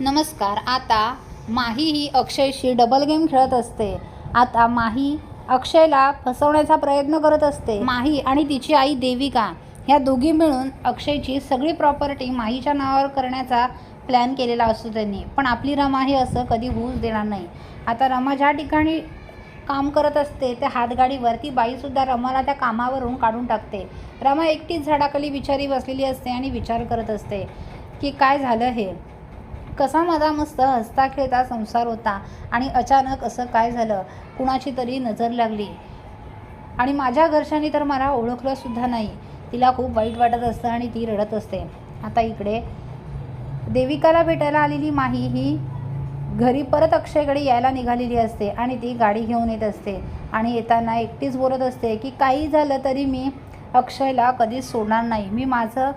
नमस्कार आता माही ही अक्षयशी double game खेळत असते. आता माही अक्षयला फसवण्याचा प्रयत्न करत असते. माही आणि तिची आई देविका ह्या दोघी मिळून अक्षयची सगळी प्रॉपर्टी माहीच्या नावावर करण्याचा प्लॅन केलेला असतो त्यांनी. पण आपली रमा हे असं कधी होऊच देणार नाही. आता रमा ज्या ठिकाणी काम करत असते त्या हातगाडीवर ती बाईसुद्धा रमाला त्या कामावरून काढून टाकते. रमा एकटीच झाडाखाली विचारी बसलेली असते आणि विचार करत असते की काय झालं हे? कसा माझा मस्त हसता खेळता संसार होता आणि अचानक असं काय झालं? कुणाची तरी नजर लागली. आणि माझ्या घरच्यांनी तर मला ओळखलंसुद्धा नाही. तिला खूप वाईट वाटत असतं आणि ती रडत असते. आता इकडे. देविकाला भेटायला आलेली माही ही घरी परत अक्षयकडे यायला निघालेली असते आणि ती गाडी घेऊन येत असते. आणि येताना एकटीच बोलत असते की काही झालं तरी मी अक्षयला कधीच सोडणार नाही. मी माझं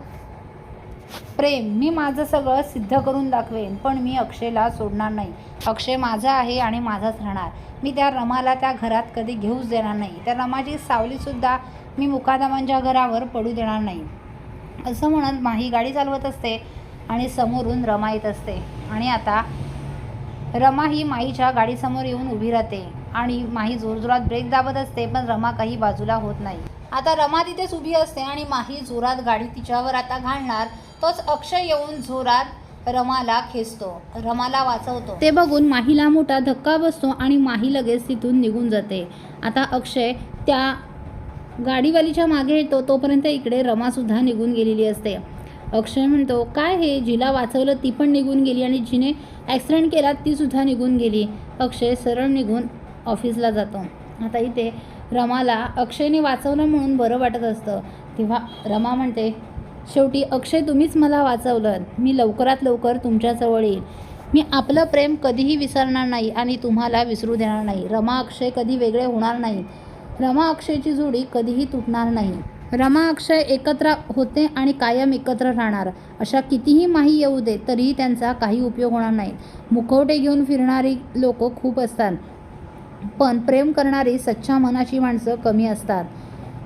प्रेम मी माझं सगळं सिद्ध करून दाखवेन पण मी अक्षयला सोडणार नाही. अक्षय माझा आहे आणि माझाच राहणार. मी त्या रमाला त्या घरात कधी घेऊच देणार नाही. त्या रमाची सावलीसुद्धा मी मुकादमांच्या घरावर पडू देणार नाही. असं म्हणत माही गाडी चालवत असते आणि समोरून रमा येत असते. आणि आता रमा ही माहीच्या गाडीसमोर येऊन उभी राहते आणि माही जोरजोरात ब्रेक दाबत असते पण रमा काही बाजूला होत नाही. आता रमा तिथेच उभी असते आणि माही जोरात गाडी तिच्यावर आता घालणार तोच अक्षय येऊन जोरात रमाला खेचतो. रमाला वाचवतो. ते बघून माहीला मोठा धक्का बसतो आणि माही लगेच तिथून निघून जाते. आता अक्षय त्या गाडीवालीच्या मागे येतो तोपर्यंत इकडे रमासुद्धा निघून गेलेली असते. अक्षय म्हणतो काय हे? जिला वाचवलं ती पण निघून गेली आणि जिने ॲक्सिडेंट केला तीसुद्धा निघून गेली. अक्षय सरळ निघून ऑफिसला जातो. आता इथे रमाला अक्षयने वाचवलं म्हणून बरं वाटत असतं. तेव्हा रमा म्हणते शेवटी अक्षय तुम्हीच मला वाचवलं मी लवकरात लवकर तुमच्याजवळ येईल. मी आपलं प्रेम कधीही विसरणार नाही आणि तुम्हाला विसरू देणार नाही. रमा अक्षय कधी वेगळे होणार नाही रमा अक्षयची जोडी कधीही तुटणार नाही. रमा अक्षय एकत्र होते आणि कायम एकत्र राहणार. अशा कितीही माही येऊ दे तरीही त्यांचा काही उपयोग होणार नाही. मुखवटे घेऊन फिरणारी लोक खूप असतात. पण प्रेम करणारी सच्च्या मनाची माणसं कमी असतात.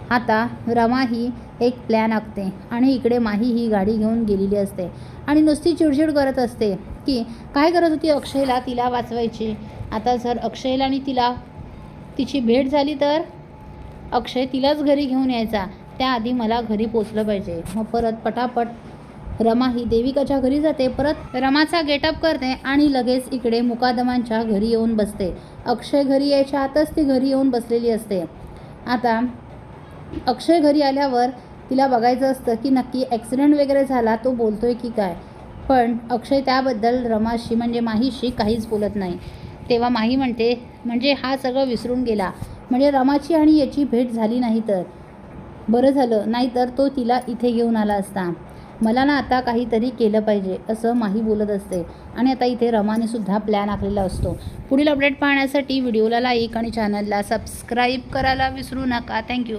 आता रमा ही एक प्लॅन आखते आणि इकडे माही ही गाडी घेऊन गेलेली असते आणि नुसती चिडचिड करत असते की काय करत होती अक्षयला तिला वाचवायची? आता जर अक्षयला आणि तिला तिची भेट झाली तर? अक्षय तिलाच घरी घेऊन यायचा. त्याआधी मला घरी पोचलं पाहिजे. मग परत पटापट रमा ही देविकाच्या घरी जाते. परत रमाचा गेटअप करते आणि लगेच इकडे मुकादमांच्या घरी येऊन बसते. अक्षय घरी यायच्या आतच ती घरी येऊन बसलेली असते. आता अक्षय घरी आल्यावर तिला बघायचं असतं की नक्की ॲक्सिडेंट वगैरे झाला तो बोलतोय की काय. पण अक्षय त्याबद्दल रमाशी म्हणजे माहीशी काहीच बोलत नाही. तेव्हा माही म्हणते म्हणजे हा सगळं विसरून गेला. म्हणजे रमाची आणि याची भेट झाली नाही तर. बरं झालं नाहीतर तो तिला इथे घेऊन आला असता. मला ना आता काहीतरी केलं पाहिजे असं माही बोलत असते. आणि आता इथे रमाने सुद्धा प्लॅन आखलेला असतो. पुढील अपडेट पाहण्यासाठी व्हिडिओला लाईक आणि चॅनलला सबस्क्राईब करायला विसरू नका. थँक्यू